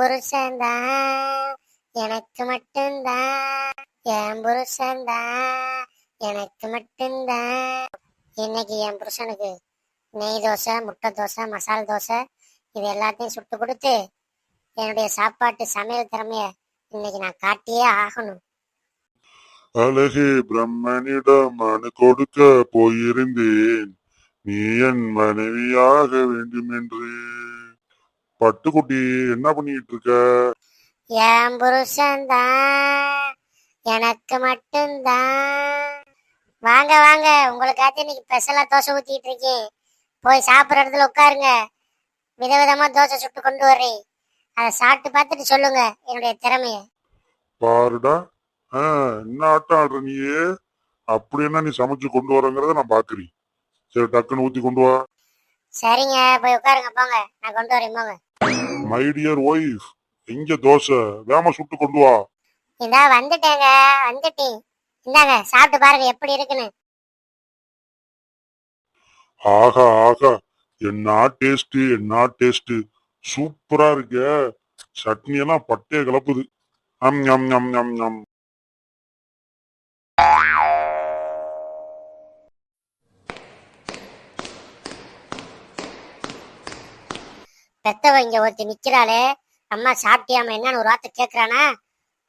புருஷன்தான். எனக்கு மட்டும்தான். என் புருஷன்தான். எனக்கு மட்டும்தான். இன்னைக்கு என் புருஷனுக்கு நெய் தோசை முட்டை தோசை மசால் தோசை இது எல்லாத்தையும் சுட்டு கொடுத்து என்னுடைய சாப்பாட்டு சமையல் திறமைய இன்னைக்கு நான் காட்டியே ஆகணும். அழகே பிரம்மனிடம் மனு கொடுக்க போயிருந்தேன். நீ என் மனைவியாக வேண்டும் பட்டுக்குட்டி என்ன பண்ணிட்டு இருக்க என் புருஷன்தான் எனக்கு மட்டும்தான். வாங்க வாங்க உங்களுக்காச்சும் இன்னைக்கு ஸ்பெஷலா தோசை ஊத்திட்டு இருக்கேன் போய் சாப்பிட்ற இடத்துல உட்காருங்க. விதவிதமா தோசை சுட்டு கொண்டு வர்றேன். அதை சாப்பிட்டு பார்த்துட்டு சொல்லுங்க என்னுடைய திறமைய. பாருடா என்ன ஆட்டம் ஆடுற நீயே? அப்படி என்ன நீ சமைச்சு கொண்டு வரங்கிறத நான் பாக்குறேன் சரி டக்குன்னு ஊத்தி கொண்டு வா. சரிங்க போய் உட்காருங்க போங்க. நான் கொண்டு வரேன் போங்க. மை டியர் ஒய்ஃப் எங்க தோசை. வேம சுட்டு கொண்டு வா. இந்தா வந்துட்டேங்க. வந்துட்டேன் இந்தாங்க சாப்பிட்டு பாருங்க எப்படி இருக்குன்னு. ஆகா ஆகா. என்ன டேஸ்ட் என்ன டேஸ்ட் சூப்பரா இருக்க. சட்னி எல்லாம் பட்டைய கலப்புது. அம் ஞம் ஞம் ஞம் ஞம். பெத்தவ இங்க ஒருத்தி நிக்கிறாளே அம்மா சாப்பிட்டியாம என்னன்னு ஒரு வார்த்தை கேக்குறானா?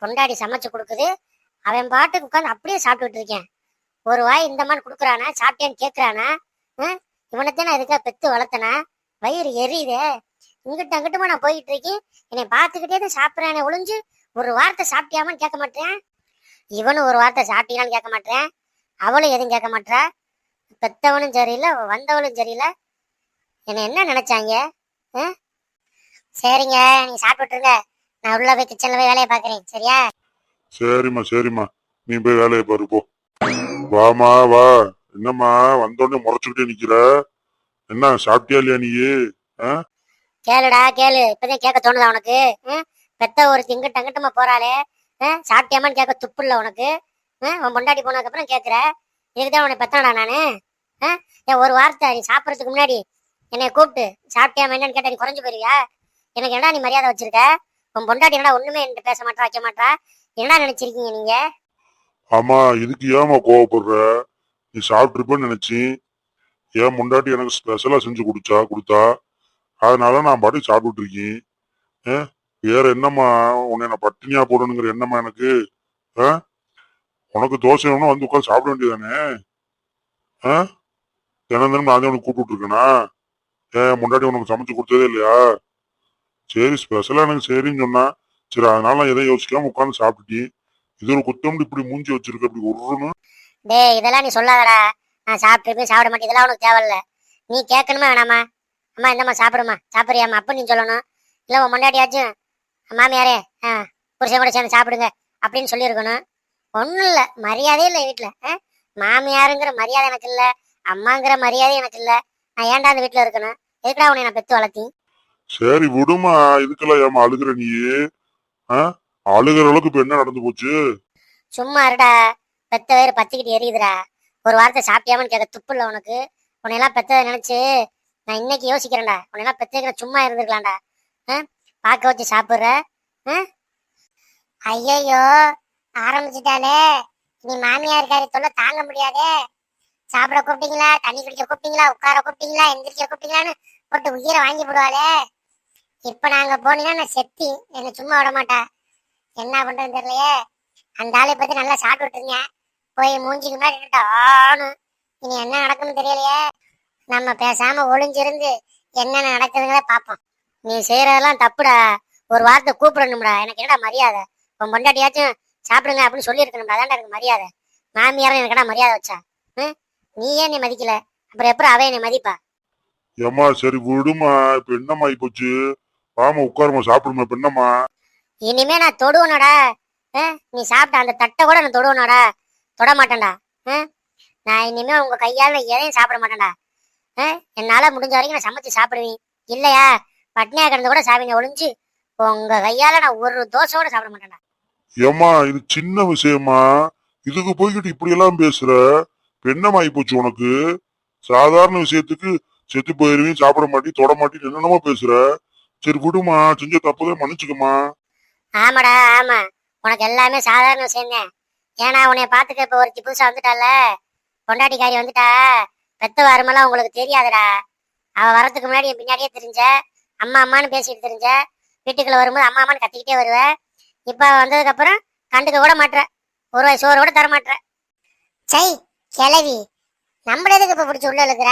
கொண்டாடி சமைச்சு கொடுக்குது. அவன் பாட்டுக்கு உட்காந்து அப்படியே சாப்பிட்டுட்டு இருக்கேன். ஒரு வாய் இந்த மாதிரி கொடுக்குறானா சாப்பிட்டியான்னு கேட்குறானா ஹம்? இவனைத்தான் நான் இதுக்காக பெத்து வளர்த்தனா? வயிறு எரியுதே. இங்கிட்ட அங்கிட்டுமா நான் போயிட்டு இருக்கேன். என்னை பார்த்துக்கிட்டே தான் சாப்பிட்றானே. ஒளிஞ்சு ஒரு வார்த்தை சாப்பிட்டியாமான்னு கேட்க மாட்டேன். இவனும் ஒரு வார்த்தை சாப்பிட்டீங்களான்னு கேட்க மாட்டேன். அவளும் எதுவும் கேட்க மாட்டா. பெத்தவனும் சரியில்லை வந்தவளும் சரியில்லை. என்னை என்ன நினைச்சாங்க? சரிங்க நீங்க சாப்பிட்டுருங்க நான் உள்ள போய் கிச்சன்ல போய் வேலையை பாக்குறேன் சரியா? சரிம்மா சரிம்மா. நீ போய் வேலையை பாரு போ. வாமா வா. என்னம்மா வந்தோடனே முறைச்சுக்கிட்டே நிக்கிற? என்ன சாப்பிட்டியா இல்லையா நீ? கேளுடா கேளு. இப்பதான் கேட்க தோணுதா உனக்கு? பெத்த ஒரு திங்கிட்ட அங்கிட்டமா போறாளே? சாப்பிட்டியாமான்னு கேட்க துப்பு இல்ல உனக்கு? உன் பொண்டாட்டி போனதுக்கு அப்புறம் கேக்குற? இதுக்குதான் உன்னை பெத்தாடா நானு? ஏன் ஒரு வார்த்தை நீ சாப்பிடறதுக்கு முன்னாடி என்னை கூப்பிட்டு சாப்பிட்டியா என்னன்னு கேட்ட நீ குறைஞ்சு போயிருவியா? எனக்கு என்னடா நீ மரியாதை வச்சிருக்க? உன் பொண்டாட்டி என்னடா ஒண்ணுமே என்கிட்ட பேச மாட்டா வைக்க மாட்டா? என்னடா நினைச்சிருக்கீங்க நீங்க? ஆமா இதுக்கு ஏமா கோவப்படுற? நீ சாப்பிட்டுருப்பேன்னு நினைச்சி ஏன் முண்டாட்டி எனக்கு ஸ்பெஷலா செஞ்சு குடிச்சா கொடுத்தா? அதனால நான் பாட்டி சாப்பிட்டுட்டு இருக்கேன். வேற என்னம்மா? உன்னை நான் பட்டினியா போடணுங்கிற என்னம்மா எனக்கு? ஆ? உனக்கு தோசை வேணும் வந்து உட்காந்து சாப்பிட வேண்டியதானே ஆ? தினம் தினம் நான் தான் உனக்கு கூப்பிட்டு இருக்கேனா? ஏன் முன்னாடி உனக்கு சமைச்சு கொடுத்ததே இல்லையா? சரி ஸ்பெஷலா எனக்கு சரின்னு சொன்னா. சரி அதனால நான் எதையும் யோசிக்காம உட்காந்து சாப்பிட்டுட்டேன் இது ஒரு குத்தம் இப்படி மூஞ்சி வச்சிருக்க இப்படி உருணும் டேய் இதெல்லாம் நீ சொல்லாதடா. நான் சாப்பிட்டு சாப்பிட மாட்டேன். இதெல்லாம் உனக்கு தேவையில்ல. நீ கேட்கணுமா வேணாமா? அம்மா இந்தம்மா சாப்பிடுமா சாப்பிட்றியாம்மா? அப்போ நீ சொல்லணும். இல்லை உன் முன்னாடியாச்சும் மாமியாரே ஆ புருஷன் கூட சேர்ந்து சாப்பிடுங்க அப்படின்னு சொல்லியிருக்கணும். ஒன்றும் இல்லை. மரியாதையே இல்லை வீட்டில் மாமியாருங்கிற மரியாதை எனக்கு இல்லை. அம்மாங்கிற மரியாதை எனக்கு இல்லை. நான் ஏன்டா அந்த வீட்டில் இருக்கணும்? எதுக்குடா உன்னை நான் பெத்து வளர்த்தி? சரி விடுமா. இதுக்கெல்லாம் ஏமா அழுகுற நீ? அழுகுற அளவுக்கு இப்ப என்ன நடந்து போச்சு? சும்மா இருடா. பெத்த வயிறு பத்திக்கிட்டு எரியுதுடா. ஒரு வார்த்தை சாப்பிட்டியாமன்னு கேட்க துப்பு இல்லை உனக்கு. உன்னையெல்லாம் பெத்ததை நினைச்சு நான் இன்னைக்கு யோசிக்கிறேன்டா. உன்னையெல்லாம் பெத்தேக்கிற சும்மா இருந்திருக்கலாம்டா? பார்க்க வச்சு சாப்பிட்ற? ஐயையோ ஆரம்பிச்சிட்டாலே நீ மாமியார் இருக்காரு தொல்லை தாங்க முடியாதே. சாப்பிட கூப்பிட்டீங்களா? தண்ணி குடிக்க கூப்பிட்டீங்களா? உட்கார கூப்பிட்டீங்களா? எந்திரிக்க கூப்பிட்டீங்களான்னு போட்டு உயிரை வாங்கி போடுவாளே இப்ப நாங்க போனீங்கன்னா நான் செத்தி என்னை சும்மா விட மாட்டா. என்ன பண்றதுன்னு தெரியலையே. அந்த ஆளை பத்தி நல்லா சாப்பிட்டு விட்டுருங்க. போய் மூஞ்சிக்கு முன்னாடி நின்னுட்டு ஆணு இனி என்ன நடக்கும்னு தெரியலையே. நம்ம பேசாம ஒளிஞ்சிருந்து என்னென்ன நடக்குதுங்கிறத பார்ப்போம். நீ செய்யறதெல்லாம் தப்புடா. ஒரு வார்த்தை கூப்பிடணும்டா. எனக்கு என்னடா மரியாதை? உன் பொண்டாட்டியாச்சும் சாப்பிடுங்க அப்படின்னு சொல்லியிருக்கணும்டா. அதான்டா எனக்கு மரியாதை. மாமியாரும் எனக்குடா மரியாதை வச்சா? ம்? நீ ஏன் நீ மதிக்கல? அப்புறம் எப்படி அவ என்னை மதிப்பா? ஏம்மா சரி விடுமா இப்ப என்னம்மா ஆகி போச்சு? வாமா உட்காருமா சாப்பிடுமா இப்ப என்னம்மா? இனிமே நான் தொடுவனடா. நீ சாப்பிட்ட அந்த தட்டை கூட நான் தொடுவனடா. தொட மாட்டேன்டா? நான் இனிமே உங்க கையால எதையும் சாப்பிட மாட்டேன்டா? என்னால முடிஞ்ச வரைக்கும் நான் சமைச்சு சாப்பிடுவேன். இல்லையா? பட்னியா கிடந்து கூட சாப்பிங்க ஒளிஞ்சு உங்க கையால நான் ஒரு தோசை கூட சாப்பிட மாட்டேன்டா. ஏம்மா இது சின்ன விஷயமா இதுக்கு போய்கிட்டு இப்படி எல்லாம் பேசுற? ஆகி போச்சு உனக்கு? சாதாரண விஷயத்துக்கு செத்து போயிருவீங்க சாப்பிட மாட்டி தொட மாட்டி என்னென்னமோ பேசுற? சரி விடுமா செஞ்ச தப்புதான் மன்னிச்சுக்கம்மா. ஆமாடா ஆமா. உனக்கு எல்லாமே சாதாரண விஷயம்தான் ஏன்னா உன்னைய பாத்துக்க இப்ப ஒருத்தி புதுசா வந்துட்டால? பொண்டாட்டிக்காரி வந்துட்டா? பெத்த வாரமெல்லாம் உங்களுக்கு தெரியாதுடா. அவ வரதுக்கு முன்னாடி என் பின்னாடியே தெரிஞ்ச அம்மா அம்மான்னு பேசிட்டு தெரிஞ்ச வீட்டுக்குள்ள வரும்போது அம்மா அம்மான்னு கத்திக்கிட்டே வருவ. இப்ப வந்ததுக்கு அப்புறம் கண்டுக்க கூட மாட்ற. ஒரு வயசு சோறு கூட தர மாட்ற. சை கிளவி நம்மள எதுக்கு இப்ப பிடிச்சி உள்ள இருக்கிற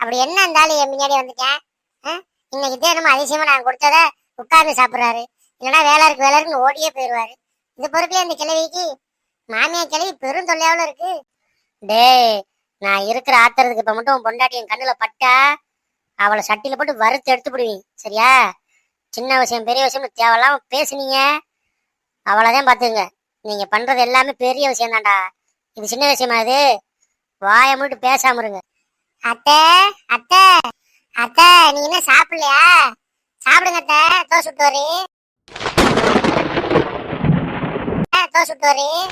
அப்படி என்ன இருந்தாலும் என் பின்னாடி வந்துட்டேன். ஆ? இன்னைக்கு தான் நம்ம அதிசயமா நான் கொடுத்தத உட்கார்ந்து சாப்பிடுறாரு. இல்லைன்னா வேலை இருக்கு வேலை இருக்குன்னு ஓடியே போயிடுவாரு. இது பொறுக்கல இந்த கிழவிக்கு. மாமியா கிழவி பெரும் தொல்லையாவில் இருக்கு. டேய் நான் இருக்கிற ஆத்துறதுக்கு இப்ப மட்டும் பொண்டாட்டி என் கண்ணுல பட்டா அவளை சட்டியில போட்டு வறுத்து எடுத்து விடுவீங்க சரியா? சின்ன விஷயம் பெரிய விஷயம் தேவையில்லாம பேசுனீங்க. அவ்வளவுதான் பாத்துங்க நீங்க பண்றது எல்லாமே பெரிய விஷயம் தான்டா இது சின்ன விஷயமா இது? வாயை மூட்டு பேசாம இருங்க. அத்தை அத்தை அத்தை நீங்க என்ன சாப்பிடலையா? சாப்பிடுங்க அத்தை தோசை சுட்டு வரேன் தோசை சுட்டு வரேன்